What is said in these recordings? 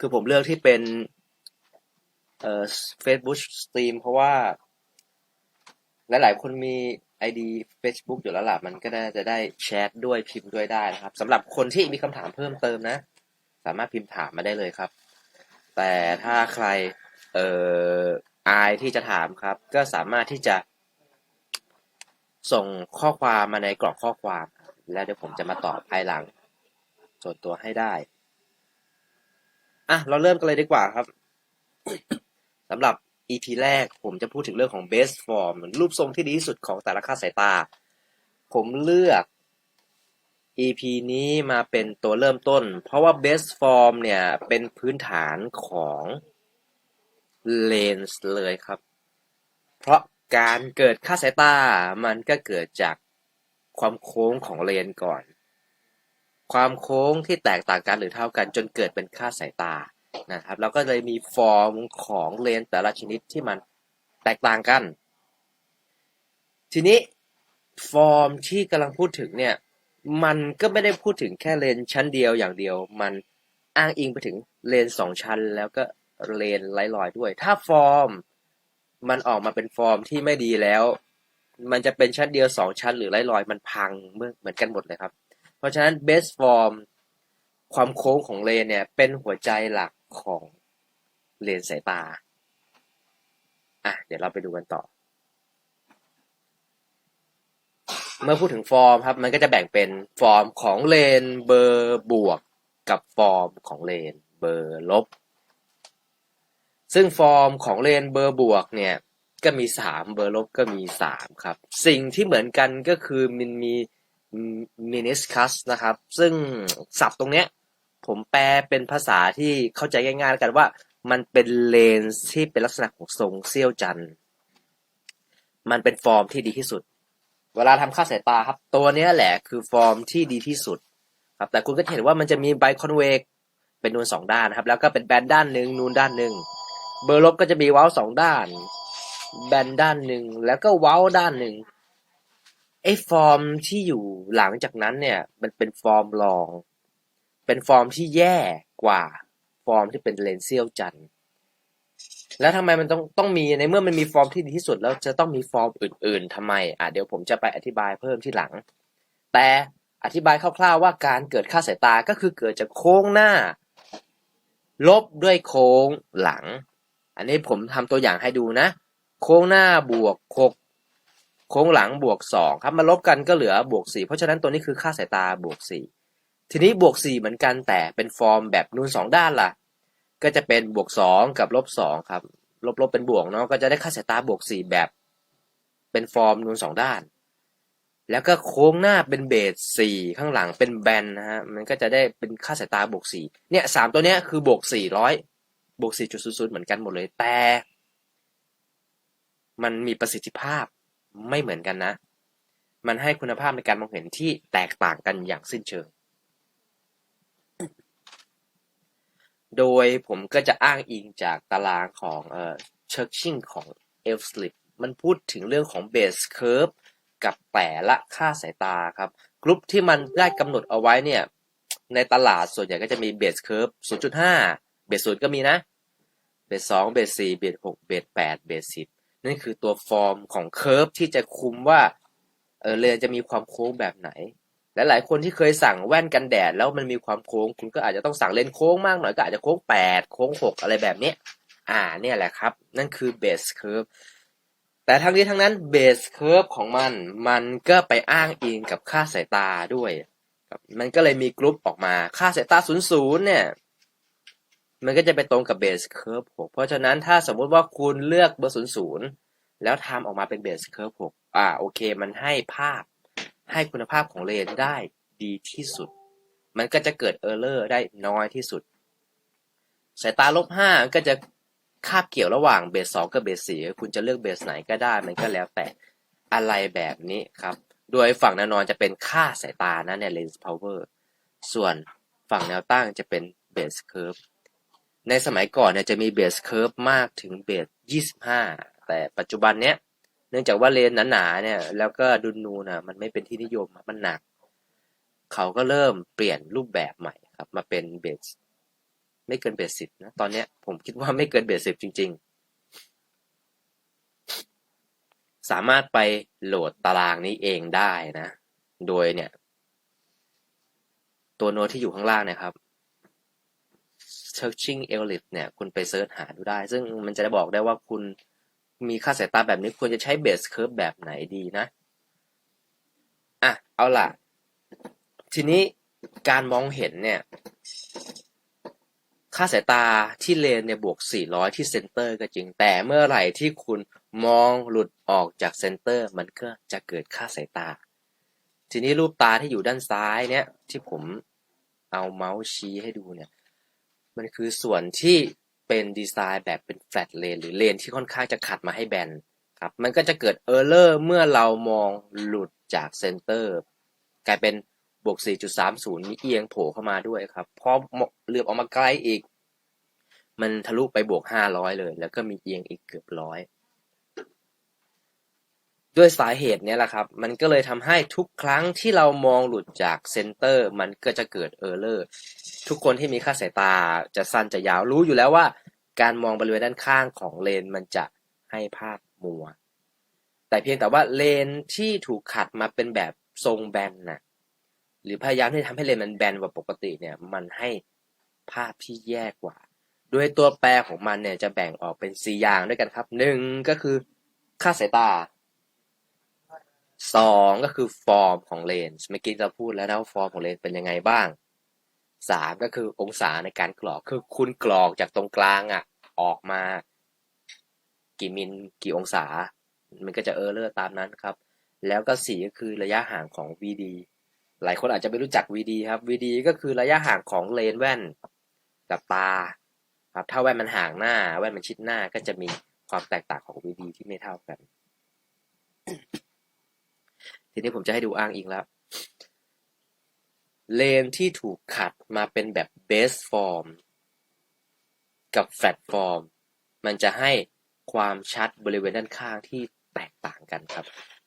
คือผมเลือกที่เป็นเอ่อ Facebook Stream เพราะว่า หลาย ๆ คนมี ID Facebook อยู่แล้วล่ะมันก็น่าจะได้แชทด้วยพิมพ์ด้วยได้นะครับสำหรับคนที่มีคำถามเพิ่มเติมนะ สามารถพิมพ์ถามมาได้เลยครับ แต่ถ้าใครเอ่ออายที่จะถามครับ ก็สามารถที่จะ ส่งข้อความมาในกรอบข้อความ แล้วเดี๋ยวผมจะมาตอบภายหลัง ส่วนตัวให้ได้ อะเราเริ่มกันเลยดีกว่าครับสำหรับ EP แรกผมจะพูดถึงเรื่องของ best form รูปทรงที่ดีที่สุดของแต่ละค่าสายตา ผมเลือก EP นี้มาเป็นตัวเริ่มต้น เพราะว่า best form เนี่ยเป็นพื้นฐานของ lens เลยครับ เพราะการเกิดค่าสายตามันก็เกิดจากความโค้งของเลนก่อน ความโค้งที่แตกต่างกันหรือเท่ากันจนเกิดเป็นค่าสายตานะครับ แล้วก็เลยมีฟอร์มของเลนแต่ละชนิดที่มันแตกต่างกัน ทีนี้ฟอร์มที่กำลังพูดถึงเนี่ยมันก็ไม่ได้พูดถึงแค่เลนชั้นเดียวอย่างเดียว มันอ้างอิงไปถึงเลนสองชั้น แล้วก็เลนไร้รอยด้วย ถ้าฟอร์มมันออกมาเป็นฟอร์มที่ไม่ดีแล้ว มันจะเป็นชั้นเดียวสองชั้นหรือไร้รอยมันพังเมื่อเหมือนกันหมดเลยครับ เพราะฉะนั้น best form ความโค้งของเลนเนี่ย เป็นหัวใจหลักของเลนสายตา อะ เดี๋ยวเราไปดูกันต่อ เมื่อพูดถึงฟอร์มครับ มันก็จะแบ่งเป็นฟอร์มของเลนเบอร์บวกกับฟอร์มของเลนเบอร์ลบ ซึ่งฟอร์มของเลนเบอร์บวกเนี่ย ก็มีสามเบอร์ลบก็มีสามครับ สิ่งที่เหมือนกันก็คือมันมีม นิสคัสนะครับ ซึ่งศัพท์ตรงเนี้ย ผมแปลเป็นภาษาที่เข้าใจง่ายๆแล้วกันว่า มันเป็นเลนส์ที่เป็นลักษณะของทรงเซี่ยวจันทร์มันเป็นฟอร์มที่ดีที่สุด เวลาทำค่าสายตาครับ ตัวเนี้ยแหละคือฟอร์มที่ดีที่สุด ครับ แต่คุณก็เห็นว่ามันจะมีไบคอนเวกเป็นนูนสองด้านนะครับ แล้วก็เป็นแบนด้านหนึ่งนูนด้านหนึ่งเบอร์ลบก็จะมีเว้าสองด้าน แบนด้านหนึ่งแล้วก็เว้าด้านหนึ่ง ไอ้ฟอร์มที่อยู่หลังจากนั้นเนี่ย มันเป็นฟอร์มรอง เป็นฟอร์มที่แย่กว่าฟอร์มที่เป็นเลนเซียลจัน แล้วทำไมมันต้องต้องมีในเมื่อมันมีฟอร์มที่ดีที่สุด แล้วจะต้องมีฟอร์มอื่น ๆทำไมอะเดี๋ยวผมจะไปอธิบายเพิ่มที่หลัง แต่อธิบายคร่าวๆว่าการเกิดค่าสายตาก็คือเกิดจากโค้งหน้า ลบด้วยโค้งหลัง อันนี้ผมทำตัวอย่างให้ดูนะ โค้งหน้าบวกหก โค้งหลังบวกสองครับมาลบกันก็เหลือบวกสี่เพราะฉะนั้นตัวนี้คือค่าสายตาบวกสี่ทีนี้บวกสี่เหมือนกันแต่เป็นฟอร์มแบบนูนสองด้านล่ะ ก็จะเป็นบวกสองกับลบสองครับ ลบลบเป็นบวกเนาะก็จะได้ค่าสายตาบวกสี่แบบ เป็นฟอร์มนูนสองด้าน แล้วก็โค้งหน้าเป็นเบสสี่ข้างหลังเป็นแบนนะฮะมันก็จะได้เป็นค่าสายตาบวกสี่เนี่ยสามตัวเนี้ยคือบวกสี่ร้อยบวกสี่จุดศูนย์เหมือนกันหมดเลยแต่ มันมีประสิทธิภาพ ไม่เหมือนกันนะ มันให้คุณภาพในการมองเห็นที่แตกต่างกันอย่างสิ้นเชิง โดยผมก็จะอ้างอิงจากตารางของเอ่อชิร์ชิงของเอฟสลิปมันพูดถึงเรื่องของเบสเคิร์ฟกับแต่ละค่าสายตาครับกลุ่มที่มันได้กำหนดเอาไว้เนี่ย ในตลาดส่วนใหญ่ก็จะมี base curve 0.5ศูนย์ก็มีนะเบสสองเบสสี่เบสหกเบสแปดเบสสิบ นั่นคือตัวฟอร์มของเคอร์ฟที่จะคุมว่าเออเลนจะมีความโค้งแบบไหนและหลายคนที่เคยสั่งแว่นกันแดดแล้วมันมีความโค้ง คุณก็อาจจะต้องสั่งเลนโค้งมากหน่อยก็อาจจะโค้งแปดโค้งหกอะไรแบบนี้อ่าเนี่ยแหละครับ นั่นคือเบสเคอร์ฟแต่ทั้งนี้ทั้งนั้นเบสเคอร์ฟของมัน มันก็ไปอ้างอิงกับค่าสายตาด้วย มันก็เลยมีกรุ๊ปออกมาค่าสายตาศูนย์ศูนย์เนี่ย มันก็จะไปตรงกับเบสเคอร์ฟ6เพราะฉะนั้นถ้าสมมุติว่าคุณเลือกเบอร์ศูนย์ศูนย์แล้วทำออกมาเป็นเบสเคอร์ฟ6อ่าโอเค มันให้ภาพให้คุณภาพของเลนได้ดีที่สุด มันก็จะเกิดเออร์เลอร์ได้น้อยที่สุด สายตาลบ5ก็จะคาบเกี่ยวระหว่างเบส2กับเบส4คุณจะเลือกเบสไหนก็ได้ มันก็แล้วแต่อะไรแบบนี้ครับ โดยฝั่งแนวนอนจะเป็นค่าสายตานะเนี่ยเลนส์พาวเวอร์ ส่วนฝั่งแนวตั้งจะเป็นเบสเคอร์ฟ ในสมัยก่อนเนี่ยจะมีเบสเคอร์ฟมากถึงเบส25แต่ปัจจุบันเนี้ยเนื่องจากว่าเลนหนาๆเนี่ย แล้วก็ดุนนูนะมันไม่เป็นที่นิยมมันหนัก เขาก็เริ่มเปลี่ยนรูปแบบใหม่ครับ มาเป็นเบสไม่เกินเบสสิบนะ ตอนเนี้ยผมคิดว่าไม่เกินเบสสิบจริง ๆ สามารถไปโหลดตารางนี้เองได้นะ โดยเนี่ย ตัวโน้ตที่อยู่ข้างล่างนะครับ searching elif เนี่ย คุณไปเซิร์ชหาดูได้ ซึ่งมันจะได้บอกได้ว่าคุณมีค่าสายตาแบบนี้ควรจะใช้เบสเค r ร์ฟแบบไหนดีนะ อะ เอาล่ะ ทีนี้การมองเห็นเนี่ย ค่าสายตาที่เลนเนี่ยบวก 400 ที่เซนเตอร์ก็จริง แต่เมื่อไหร่ที่คุณมองหลุดออกจากเซนเตอร์ มันก็จะเกิดค่าสายตา ทีนี้รูปตาที่อยู่ด้านซ้ายเนี่ย ที่ผมเอาเมาส์ชี้ให้ดูเนี่ย มันคือส่วนที่เป็นดีไซน์แบบเป็นแฟลตเลนหรือเลนที่ค่อนข้างจะขัดมาให้แบนครับมันก็จะเกิดเออร์เลอร์เมื่อเรามองหลุดจากเซนเตอร์กลายเป็นบวก 4.30 มีเอียงโผล่เข้ามาด้วยครับพอเหลือบออกมาไกลอีก มันทะลุไปบวก 500 เลย แล้วก็มีเอียงอีกเกือบร้อย ด้วยสาเหตุนี้แหละครับ มันก็เลยทำให้ทุกครั้งที่เรามองหลุดจากเซนเตอร์ มันก็จะเกิดเออร์เลอร์ทุกคนที่มีค่าสายตาจะสั้นจะยาวรู้อยู่แล้วว่า การมองบริเวณด้านข้างของเลนมันจะให้ภาพมัว แต่เพียงแต่ว่าเลนที่ถูกขัดมาเป็นแบบทรงแบนนะหรือพยายามที่จะทำให้เลนมันแบนกว่าปกติเนี่ย มันให้ภาพที่แย่กว่า โดยตัวแปรของมันเนี่ยจะแบ่งออกเป็นสี่อย่างด้วยกันครับหนึ่งก็คือค่าสายตา สองก็คือฟอร์มของเลนส์เมื่อกี้เราพูดแล้วนะว่าฟอร์มของเลนส์เป็นยังไงบ้างสามก็คือองศาในการกรอกคือคุณกรอกจากตรงกลางอะ ออกมา กี่มิลกี่องศา มันก็จะเออร์เลอร์ตามนั้นครับ แล้วก็สี่ก็คือระยะห่างของ VD หลายคนอาจจะไม่รู้จัก VD ครับ VD ก็คือระยะห่างของเลนแว่นกับตาครับถ้าแว่นมันห่างหน้า แว่นมันชิดหน้าก็จะมีความแตกต่างของ VD ที่ไม่เท่ากัน ทีนี้ผมจะให้ดูอ้างอิงแล้ว เลนที่ถูกขัดมาเป็นแบบเบสฟอร์มกับแฟลตฟอร์มมันจะให้ความชัดบริเวณด้านข้างที่แตกต่างกันครับ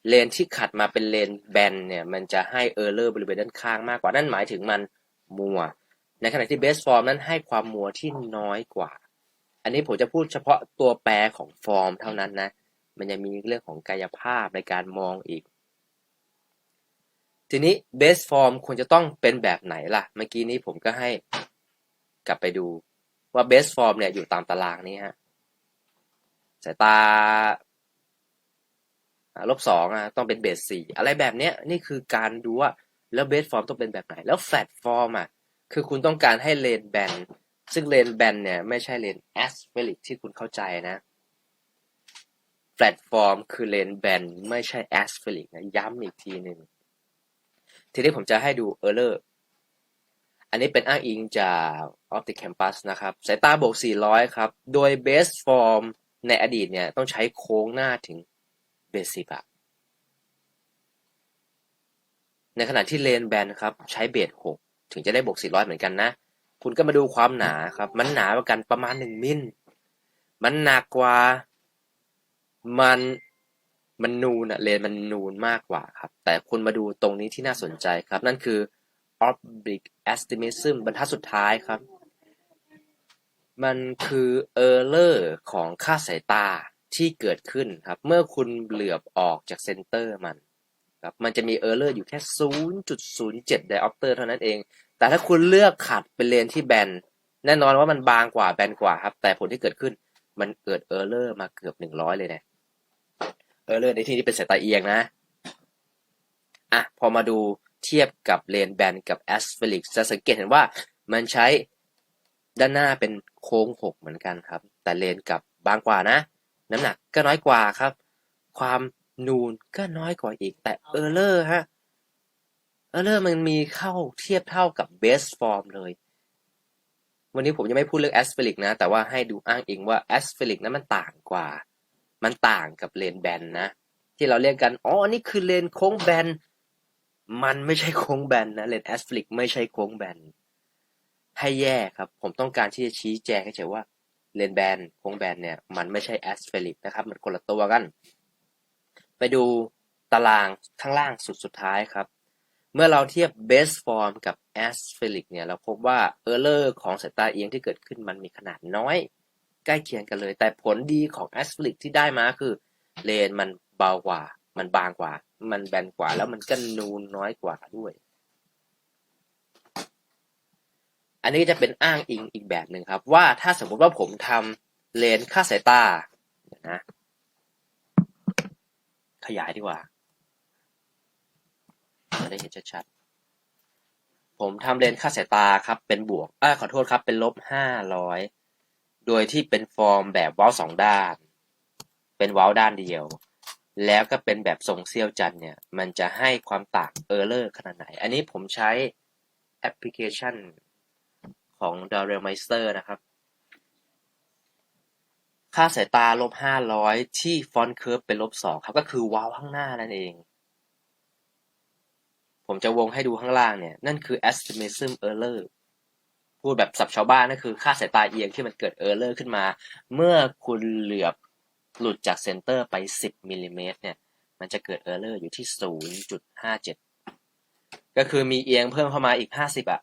เลนที่ขัดมาเป็นเลนแบนเนี่ยมันจะให้เออร์เลอร์บริเวณด้านข้างมากกว่า นั่นหมายถึงมันมัว ในขณะที่เบสฟอร์มนั้นให้ความมัวที่น้อยกว่า อันนี้ผมจะพูดเฉพาะตัวแปรของฟอร์มเท่านั้นนะ มันยังมีเรื่องของกายภาพในการมองอีก ทีนี้เบสฟอร์มควรจะต้องเป็นแบบไหนล่ะ เมื่อกี้นี้ผมก็ให้กลับไปดูว่าเบสฟอร์มเนี่ยอยู่ตามตารางนี้ฮะสายตาลบสองอะต้องเป็นเบสสี่อะไรแบบเนี้ยนี่คือการดูว่าแล้วเบสฟอร์มต้องเป็นแบบไหน แล้วแฟลตฟอร์มอะคือคุณต้องการให้เลนแบนซึ่งเลนแบนเนี่ยไม่ใช่เลนแอสเฟลิกที่คุณเข้าใจนะแฟลตฟอร์มคือเลนแบนไม่ใช่แอสเฟลิกนะย้ำอีกทีหนึ่ง ทีนี้ผมจะให้ดูเออร์เลอร์อันนี้เป็นอ้างอิงจาก Optic Campus นะครับ สายตาบวก 400 ครับ โดย Base Form ในอดีตเนี่ย ต้องใช้โค้งหน้าถึงเบสสิบอะในขณะที่เลนแบนครับ ใช้เบสหกถึงจะได้บวก 400 เหมือนกันนะ คุณก็มาดูความหนาครับ มันหนากว่ากันประมาณ 1 มิล มันหนักกว่า มัน มันนูนอะเลนมันนูนมากกว่าครับ แต่คุณมาดูตรงนี้ที่น่าสนใจครับ นั่นคือ oblique astigmatism บรรทัดสุดท้ายครับ มันคือ error ของค่าสายตาที่เกิดขึ้นครับ เมื่อคุณเหลือบออกจากเซนเตอร์มันครับมันจะมี error อยู่แค่ 0.07 diopter เท่านั้นเอง แต่ถ้าคุณเลือกขัดเป็นเลนที่แบน แน่นอนว่ามันบางกว่าแบนกว่าครับ แต่ผลที่เกิดขึ้นมันเกิด error มาเกือบ 100 เลยนะ error ในที่นี้เป็นสายตาเอียงนะ อะ พอมาดูเทียบกับเลนแบนกับแอสเฟลิกจะสังเกตเห็นว่ามันใช้ด้านหน้าเป็นโค้งหกเหมือนกันครับ แต่เลนกับบางกว่านะ น้ำหนักก็น้อยกว่าครับ ความนูนก็น้อยกว่าอีก แต่เออร์เลอร์ฮะเออร์เลอร์มันมีเข้าเทียบเท่ากับเบสฟอร์มเลย วันนี้ผมยังไม่พูดเรื่องแอสเฟลิกนะ แต่ว่าให้ดูอ้างอิงว่าแอสเฟลิกนั้นมันต่างกว่า มันต่างกับเลนแบนนะ ที่เราเรียกกัน อ๋อนี่คือเลนโค้งแบน มันไม่ใช่โค้งแบนนะ เลนแอสฟลิกไม่ใช่โค้งแบน ให้แย่ครับ ผมต้องการที่จะชี้แจงให้เฉยว่าเลนแบนโค้งแบนเนี่ย มันไม่ใช่แอสฟลิกนะครับ มันคนละตัวกัน ไปดูตารางข้างล่างสุดสุดท้ายครับ เมื่อเราเทียบ base form กับ aspheric เนี่ย เราพบว่า error ของสายตาเอียงที่เกิดขึ้นมันมีขนาดน้อย ใกล้เคียงกันเลย แต่ผลดีของ aspheric ที่ได้มาคือเลนมันเบากว่า มันบางกว่า มันแบนกว่า แล้วมันก็นูนน้อยกว่าด้วย อันนี้จะเป็นอ้างอิงอีกแบบหนึ่งครับ ว่าถ้าสมมติว่าผมทำเลนค่าสายตาเดี๋ยวนะ ขยายดีกว่าจะได้เห็นชัดๆผมทำเลนค่าสายตาครับ เป็นบวกอ่าขอโทษครับ เป็นลบห้าร้อย โดยที่เป็นฟอร์มแบบว้าสองด้าน เป็นว้าด้านเดียว แล้วก็เป็นแบบทรงเซี่ยวจันเนี่ย มันจะให้ความต่างเออร์เลอร์ขนาดไหน อันนี้ผมใช้แอปพลิเคชันของ d a r e l m e i s t e r นะครับ ค่าสายตาลบห้าร้อยที่ฟอนต์เคิร์ฟเป็นลบสองครับ ก็คือว้าข้างหน้านั่นเอง ผมจะวงให้ดูข้างล่างเนี่ย นั่นคือ astigmatism error พูดแบบสับชาวบ้านนั่นคือค่าสายตาเอียงที่มันเกิด error ขึ้นมา เมื่อคุณเหลือบหลุดจากเซนเตอร์ไป 10มิลลิเมตรเนี่ย มันจะเกิด error อร์อยู่ที่ 0.57 ก็คือมีเอียงเพิ่มเข้ามาอีก 50อะ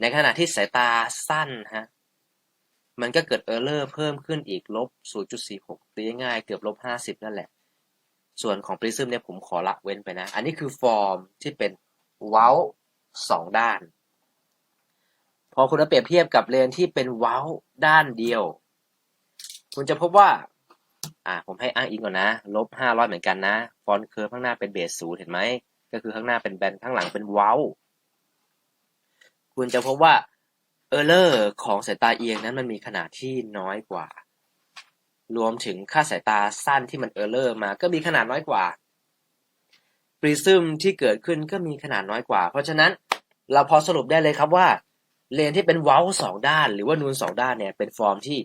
ในขณะที่สายตาสั้นฮะ มันก็เกิด error เลอร์เพิ่มขึ้นอีกลบ 0.46 ตีง่ายเกือบลบ 50 นั่นแหละ ส่วนของ Prism เนี่ยผมขอละเว้นไปนะ อันนี้คือฟอร์มที่เป็นเว้าสองด้าน พอคุณเอาเปรียบเทียบกับเลนที่เป็นเว้าด้านเดียว คุณจะพบว่า อ่า ผมให้อ้างอิงก่อนนะ ลบ500เหมือนกันนะ ฟอนต์เคิร์ฟข้างหน้าเป็นเบสศูนย์เห็นไหม ก็คือข้างหน้าเป็นแบน ข้างหลังเป็นเว้า คุณจะพบว่าเออร์เลอร์ของสายตาเอียงนั้นมันมีขนาดที่น้อยกว่า รวมถึงค่าสายตาสั้นที่มันเออร์เลอร์มา ก็มีขนาดน้อยกว่า ปริซึมที่เกิดขึ้นก็มีขนาดน้อยกว่า เพราะฉะนั้นเราพอสรุปได้เลยครับว่า เลนที่เป็นเว้าสองด้าน หรือว่านูนสองด้านเนี่ยเป็นฟอร์มที่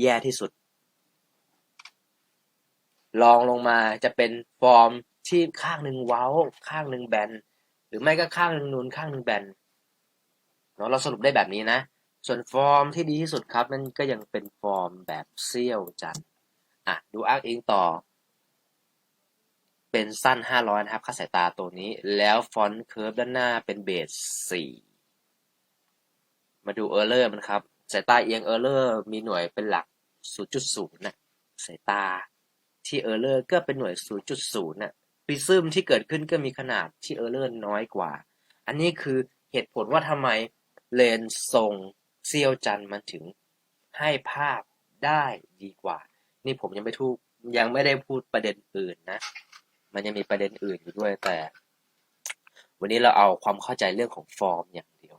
แย่ที่สุดลองลงมาจะเป็นฟอร์มที่ข้างหนึ่งเว้า ข้างหนึ่งแบน หรือไม่ก็ข้างหนึ่งนูนข้างหนึ่งแบนเนาะเราสรุปได้แบบนี้นะ ส่วนฟอร์มที่ดีที่สุดครับมันก็ยังเป็นฟอร์มแบบเซี่ยวจันอะดูอ้างอิงต่อ เป็นสั้น 500 นะครับค่าสายตาตัวนี้ แล้วฟอนต์เคิร์ฟด้านหน้าเป็นเบส4 มาดูเออร์เลอร์มันครับ สายตาเอียงเออร์เลอร์มีหน่วยเป็นหลัก 0.0นะสายตาที่เออร์เลอร์ก็เป็นหน่วย 0.0นะปริซึมที่เกิดขึ้นก็มีขนาดที่เออร์เลอร์น้อยกว่า อันนี้คือเหตุผลว่าทำไมเลนส์ทรงเซียวจันมันถึงให้ภาพได้ดีกว่า นี่ผมยังไม่ทูกยังไม่ได้พูดประเด็นอื่นนะ มันยังมีประเด็นอื่นอยู่ด้วยแต่ วันนี้เราเอาความเข้าใจเรื่องของฟอร์มเดียว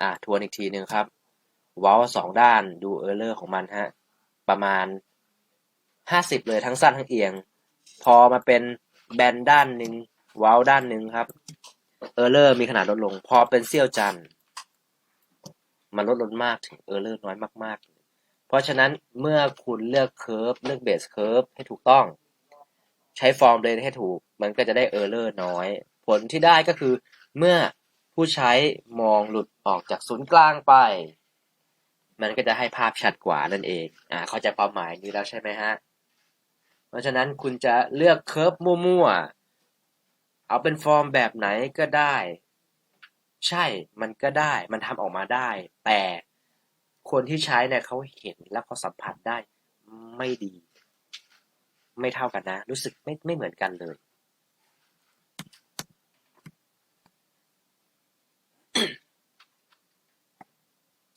อะทวนอีกทีหนึ่งครับว้าสองด้านดูเออร์เลอร์ของมันฮะประมาณห้าสิบเลยทั้งสั้นทั้งเอียง พอมาเป็นแบนด้านหนึ่งว้าด้านหนึ่งครับเออร์เลอร์มีขนาดลดลง พอเป็นเซี่ยวจันทร์มันลดลงมากถึงเออร์เลอร์น้อยมากๆ เพราะฉะนั้นเมื่อคุณเลือกเคอร์ฟเลือกเบสเคอร์ฟให้ถูกต้อง ใช้ฟอร์มเลนให้ถูก มันก็จะได้เออร์เลอร์น้อย ผลที่ได้ก็คือเมื่อ ผู้ใช้มองหลุดออกจากศูนย์กลางไป มันก็จะให้ภาพชัดกว่านั่นเอง อ่า เข้าใจความหมายนี้แล้วใช่ไหมฮะ เพราะฉะนั้นคุณจะเลือกเคิร์ฟมั่วๆ เอาเป็นฟอร์มแบบไหนก็ได้ ใช่ มันก็ได้ มันทำออกมาได้ แต่คนที่ใช้เนี่ยเขาเห็นแล้วเขาสัมผัสได้ไม่ดี ไม่เท่ากันนะ รู้สึกไม่ไม่เหมือนกันเลย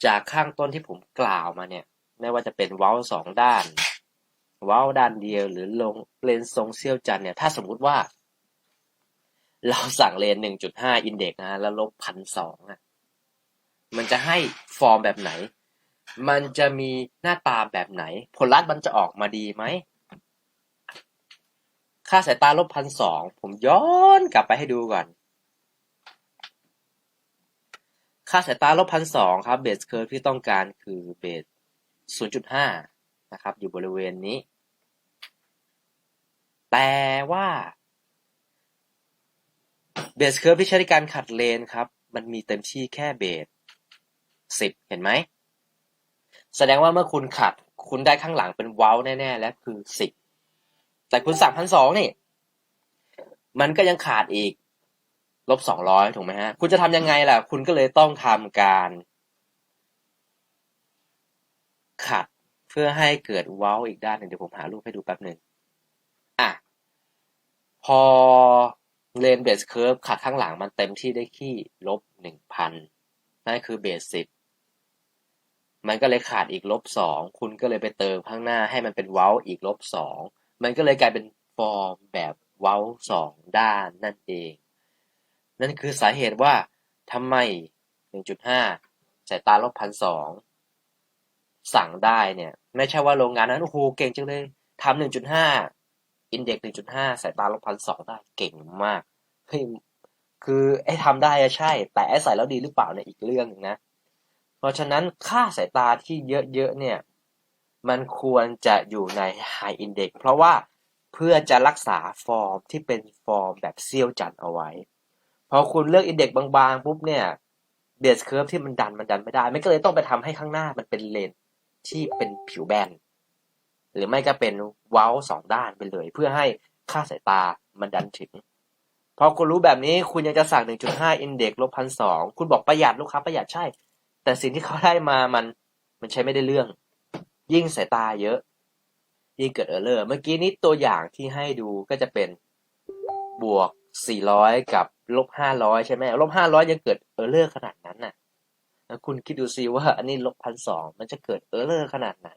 จากข้างต้นที่ผมกล่าวมาเนี่ย ไม่ว่าจะเป็นเว้าสองด้าน เว้าด้านเดียวหรือลงเลนทรงเซี่ยวจันเนี่ย ถ้าสมมุติว่า เราสั่งเลนหนึ่งจุดห้าอินเด็กนะ แล้วลบพันสองอะ มันจะให้ฟอร์มแบบไหน มันจะมีหน้าตาแบบไหน ผลลัพธ์มันจะออกมาดีไหม ค่าสายตาลบพันสอง ผมย้อนกลับไปให้ดูก่อน ค่าสายตาลบพันสองครับเบสเคิร์ฟที่ต้องการคือเบสศูนย์จุดห้านะครับ อยู่บริเวณนี้ แต่ว่าเบสเคิร์ฟที่ใช้ในการขัดเลนครับ มันมีเต็มที่แค่เบสสิบเห็นไหม แสดงว่าเมื่อคุณขัด คุณได้ข้างหลังเป็นเว้าแน่ๆ และคือสิบแต่คุณสั่งพันสองนี่ มันก็ยังขาดอีก ลบสองร้อยถูกไหมฮะ คุณจะทำยังไงล่ะ คุณก็เลยต้องทำการ ขัดเพื่อให้เกิดเว้าอีกด้านหนึ่งเดี๋ยวผมหารูปให้ดูแป๊บหนึ่งอะ พอเลนเบสเคิร์ฟขัดข้างหลังมันเต็มที่ได้ที่ลบหนึ่งพันนั่นคือเบสสิบมันก็เลยขาดอีกลบสองคุณก็เลยไปเติมข้างหน้าให้มันเป็นเว้าอีกลบสองมันก็เลยกลายเป็นฟอร์มแบบเว้าสองด้านนั่นเอง นั่นคือสาเหตุว่าทำไม 1.5 สายตาลบพันสองสั่งได้เนี่ย ไม่ใช่ว่าโรงงานนั้น โอ้โห เก่งจังเลยทำ1.5อินเด็กซ์1.5สายตาลบพันสองได้เก่งมากเฮ้ยคือไอ้ทำได้อะใช่ แต่ไอ้ใส่แล้วดีหรือเปล่าเนี่ยอีกเรื่องหนึงนะ เพราะฉะนั้นค่าสายตาที่เยอะๆเนี่ย มันควรจะอยู่ใน High Index เพราะว่าเพื่อจะรักษาฟอร์มที่เป็นฟอร์มแบบเซี่ยวจันเอาไว้ พอคุณเลือกอินเด็กซ์บางๆปุ๊บเนี่ยเบสเคิร์ฟที่มันดันมันดันไม่ได้ มันก็เลยต้องไปทำให้ข้างหน้ามันเป็นเลนที่เป็นผิวแบน หรือไม่ก็เป็นเว้าสองด้านไปเลย เพื่อให้ค่าสายตามันดันถึง พอคุณรู้แบบนี้คุณยังจะสั่ง 1.5อินเด็กลบพันสองคุณบอกประหยัดลูกค้าประหยัดใช่ แต่สิ่งที่เขาได้มามันมันใช้ไม่ได้เรื่อง ยิ่งสายตาเยอะ ยิ่งเกิดเออร์เลอร์ เมื่อกี้นี้ตัวอย่างที่ให้ดูก็จะเป็นบวก 400 กับ ลบ500ใช่ไหมลบ500ยังเกิดเออร์เลอร์ขนาดนั้นน่ะคุณคิดดูซิว่าอันนี้ลบพันสองมันจะเกิดเออร์เลอร์ขนาดไหน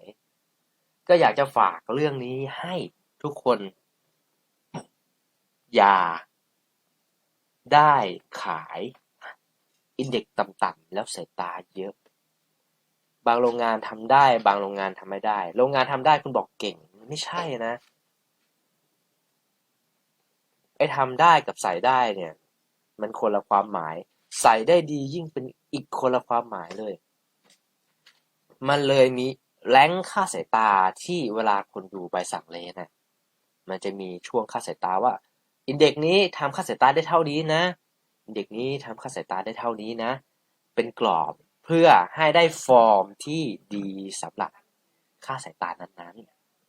ก็อยากจะฝากเรื่องนี้ให้ทุกคน อย่า ได้ขายอินเด็กต่ำๆแล้วสายตาเยอะ บางโรงงานทำได้ บางโรงงานทำไม่ได้ โรงงานทำได้คุณบอกเก่งไม่ใช่นะไอ้ทำได้กับใส่ได้เนี่ย มันคนละความหมาย ใส่ได้ดียิ่งเป็นอีกคนละความหมายเลย มันเลยมีแรงค่าสายตาที่เวลาคนดูใบสั่งเลนน่ะมันจะมีช่วงค่าสายตาว่า อินเด็กนี้ทำค่าสายตาได้เท่านี้นะอินเด็กนี้ทำค่าสายตาได้เท่านี้นะ เป็นกรอบเพื่อให้ได้ฟอร์มที่ดีสำหรับค่าสายตานั้น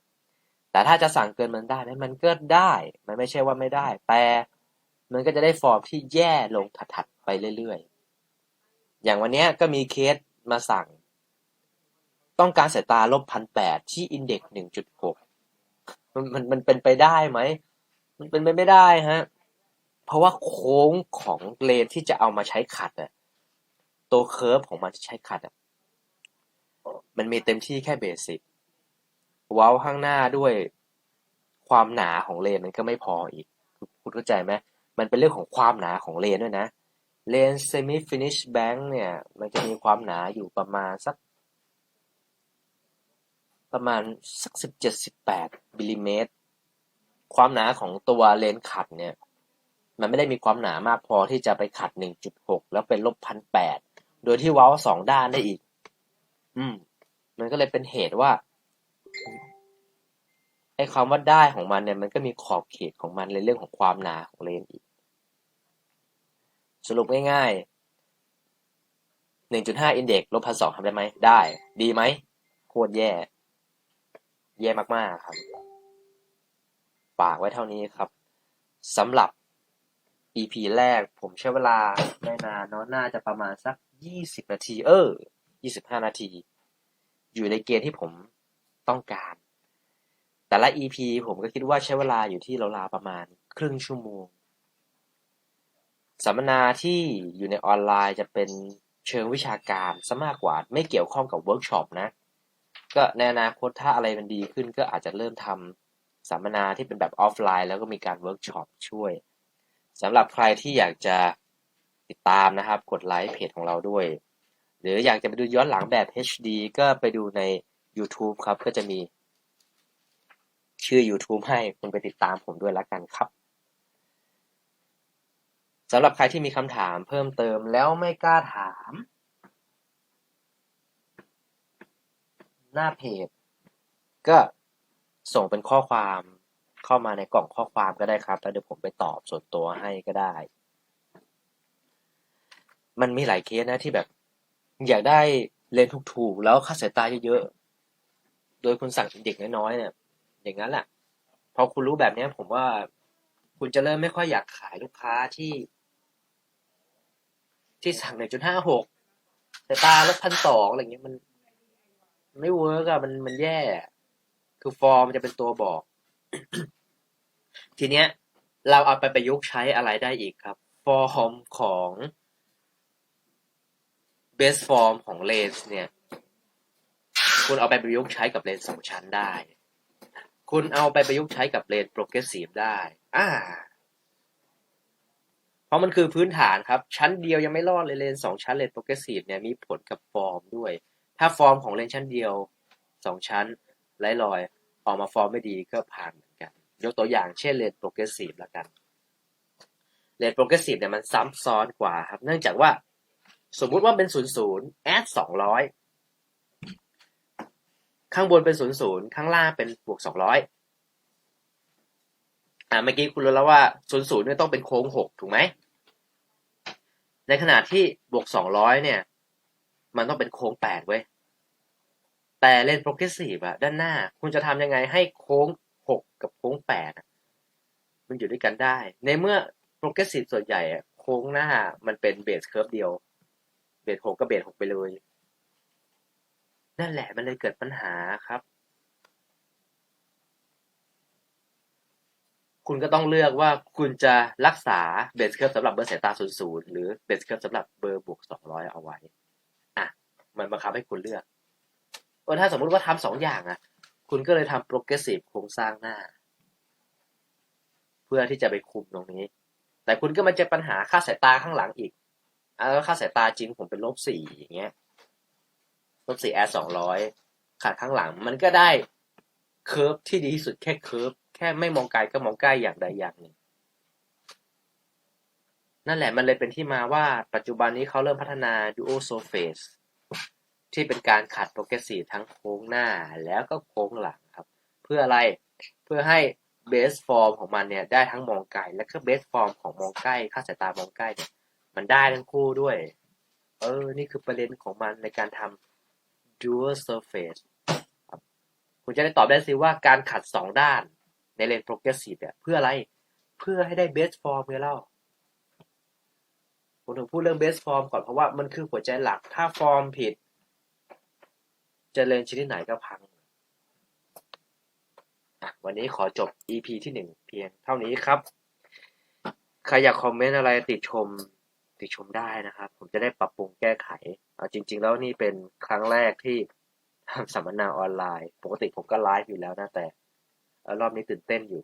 ๆแต่ถ้าจะสั่งเกินมันได้ไหมมันก็ได้ มันไม่ใช่ว่าไม่ได้ แต่ มันก็จะได้ฟอร์มที่แย่ลงถัดๆไปเรื่อยๆ อย่างวันนี้ก็มีเคสมาสั่ง ต้องการสายตาลบพันแปดที่อินเด็กหนึ่งจุดหกมันมันมันเป็นไปได้ไหม มันเป็นไปไม่ได้ฮะ เพราะว่าโค้งของเลนที่จะเอามาใช้ขัดอะตัวเคิร์ฟของมันที่ใช้ขัดอะมันมีเต็มที่แค่เบสิกว้าวข้างหน้าด้วยความหนาของเลนมันก็ไม่พออีก คุณเข้าใจไหม มันเป็นเรื่องของความหนาของเลนด้วยนะเลนเซมิฟินิชแบงค์เนี่ย มันจะมีความหนาอยู่ประมาณสัก ประมาณสักสิบเจ็ดสิบแปดมิลลิเมตร ความหนาของตัวเลนขัดเนี่ย มันไม่ได้มีความหนามากพอที่จะไปขัด1.6แล้วเป็นลบพันแปดโดยที่เว้าสองด้านได้อีก อืม มันก็เลยเป็นเหตุว่า ไอ้คำว่า ได้ ของมันเนี่ย มันก็มีขอบเขตของมันในเรื่องของความหนาของเลนอีก สรุปง่ายๆ 1.5อินเด็กลบพันสองทำได้ไหม ได้ ดีไหม โคตรแย่ แย่มากๆครับ ฝากไว้เท่านี้ครับสำหรับ EP แรกผมใช้เวลาไม่นานเนาะน่าจะประมาณสัก 20 นาที เออ 25 นาที อยู่ในเกณฑ์ที่ผมต้องการ แต่ละ EP ผมก็คิดว่าใช้เวลาอยู่ที่ราวๆประมาณครึ่งชั่วโมง สัมมนาที่อยู่ในออนไลน์จะเป็นเชิงวิชาการซะมากกว่า ไม่เกี่ยวข้องกับเวิร์กช็อปนะ ก็ในอนาคตถ้าอะไรมันดีขึ้นก็อาจจะเริ่มทำสัมมนาที่เป็นแบบออฟไลน์ แล้วก็มีการเวิร์กช็อปช่วยสำหรับใครที่อยากจะติดตามนะครับ กดไลค์เพจของเราด้วย หรืออยากจะไปดูย้อนหลังแบบ HD ก็ไปดูใน YouTube ครับก็จะมี ชื่อ YouTube ให้คุณไปติดตามผมด้วยละกันครับสำหรับใครที่มีคำถามเพิ่มเติมแล้วไม่กล้าถาม หน้าเพจ ก็ส่งเป็นข้อความเข้ามาในกล่องข้อความก็ได้ครับ แล้วเดี๋ยวผมไปตอบส่วนตัวให้ก็ได้ มันมีหลายเคสนะที่แบบ อยากได้เลนถูกๆ แล้วค่าสายตาเยอะๆ โดยคุณสั่งเด็กน้อยๆเนี่ย อย่างนั้นแหละพอคุณรู้แบบนี้ผมว่าคุณจะเริ่มไม่ค่อยอยากขายลูกค้าที่ ที่สั่งหนึ่งจุดห้าหกแต่ตาลดพันสองอะไรเงี้ยมันไม่เวิร์กอะมันมันแย่ คือฟอร์มจะเป็นตัวบอก ทีเนี้ย เราเอาไปประยุกต์ใช้อะไรได้อีกครับ ฟอร์มของเบสฟอร์มของเลนส์เนี่ย คุณเอาไปประยุกต์ใช้กับเลนส์สองชั้นได้ คุณเอาไปประยุกต์ใช้กับเลนโปรเกรสซีฟได้ อ่า เพราะมันคือพื้นฐานครับ ชั้นเดียวยังไม่รอดเลยเลนสองชั้นเลนโปรเกรสซีฟเนี่ยมีผลกับฟอร์มด้วย ถ้าฟอร์มของเลนชั้นเดียวสองชั้นไร้รอย ออกมาฟอร์มไม่ดีก็ผ่านเหมือนกัน ยกตัวอย่างเช่นเลนโปรเกรสซีฟละกัน เลนโปรเกรสซีฟเนี่ยมันซ้ำซ้อนกว่าครับ เนื่องจากว่าสมมุติว่าเป็นศูนย์ศูนย์แอดสองร้อย ข้างบนเป็นศูนย์ศูนย์ข้างล่างเป็นบวกสองร้อยอ่าเมื่อกี้คุณรู้แล้วว่าศูนย์ศูนย์เนี่ยต้องเป็นโค้งหกถูกไหมในขณะที่บวกสองร้อยเนี่ย มันต้องเป็นโค้งแปดเว้ยแต่เลนโปรเกรสซีฟอะด้านหน้า คุณจะทำยังไงให้โค้งหกกับโค้งแปดมันอยู่ด้วยกันได้ ในเมื่อโปรเกรสซีฟส่วนใหญ่อะโค้งหน้ามันเป็นเบสเคิร์ฟเดียว เบสหกก็เบสหกไปเลย นั่นแหละมันเลยเกิดปัญหาครับ คุณก็ต้องเลือกว่าคุณจะรักษาเบสเคิร์ฟสำหรับเบอร์สายตาศูนย์ศูนย์หรือเบสเคิร์ฟสำหรับเบอร์บวกสองร้อยเอาไว้ อะ มันบังคับให้คุณเลือกเออถ้าสมมุติว่าทำสองอย่างอะ คุณก็เลยทำโปรเกรสซีฟโครงสร้างหน้า เพื่อที่จะไปคุมตรงนี้ แต่คุณก็มาเจอปัญหาค่าสายตาข้างหลังอีกอะแล้วค่าสายตาจริงผมเป็นลบสี่อย่างเงี้ย ลบสี่แอสองร้อยขาดข้างหลัง มันก็ได้เคิร์ฟที่ดีที่สุดแค่เคิร์ฟแค่ไม่มองไกลก็มองใกล้อย่างใดอย่างหนึ่งนั่นแหละมันเลยเป็นที่มาว่าปัจจุบันนี้เขาเริ่มพัฒนา Duo Surface ที่เป็นการขัดโปรเกรสซีฟทั้งโค้งหน้าแล้วก็โค้งหลังครับ เพื่ออะไรเพื่อให้เบสฟอร์มของมันเนี่ยได้ทั้งมองไกลและก็เบสฟอร์มของมองใกล้ค่าสายตามองใกล้เนี่ยมันได้ทั้งคู่ด้วย เออ นี่คือประเด็นของมันในการทำ dual surface คุณจะได้ตอบได้สิว่าการขัดสองด้านในเลนโปรเกรสซีฟเนี่ยเพื่ออะไร เพื่อให้ได้เบสฟอร์มไงเล่าผมถึงพูดเรื่องเบสฟอร์มก่อนเพราะว่ามันคือหัวใจหลัก ถ้าฟอร์มผิด จะเลนชนิดไหนก็พังวันนี้ขอจบ EP ที่หนึ่งเพียงเท่านี้ครับ ใครอยากคอมเมนต์อะไรติดชมติดชมได้นะครับ ผมจะได้ปรับปรุงแก้ไข จริง ๆ แล้วนี่เป็นครั้งแรกที่ทำสัมมนาออนไลน์ ปกติผมก็ไลฟ์อยู่แล้วนะแต่รอบนี้ตื่นเต้นอยู่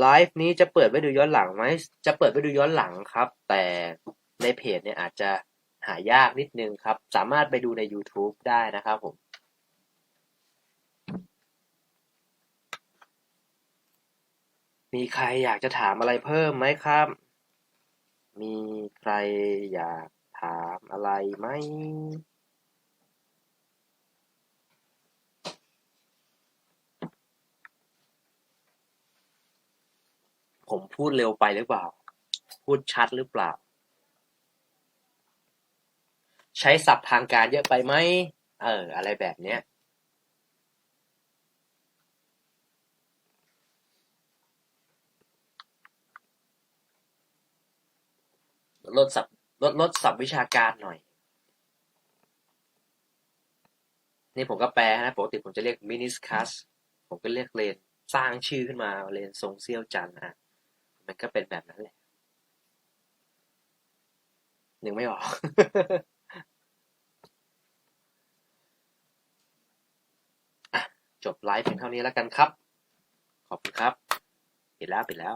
ไลฟ์นี้จะเปิดไว้ดูย้อนหลังไหมจะเปิดไว้ดูย้อนหลังครับ แต่ในเพจเนี่ยอาจจะหายากนิดนึงครับ สามารถไปดูใน YouTube ได้นะครับผม มีใครอยากจะถามอะไรเพิ่มไหมครับ มีใครอยากถามอะไรไหมผมพูดเร็วไปหรือเปล่า พูดชัดหรือเปล่า ใช้ศัพท์ทางการเยอะไปไหม เออ อะไรแบบเนี้ย ลดศัพท์ลดลดศัพท์วิชาการหน่อย นี่ผมก็แปลนะปกติผมจะเรียกมินิสคัสผมก็เรียกเลนสร้างชื่อขึ้นมาเลนทรงเซี่ยวจันอะมันก็เป็นแบบนั้นแหละหนึกไม่ออกจบไลฟ์เพียงเท่านี้แล้วกันครับ ขอบคุณครับ ปิดแล้ว ปิดแล้ว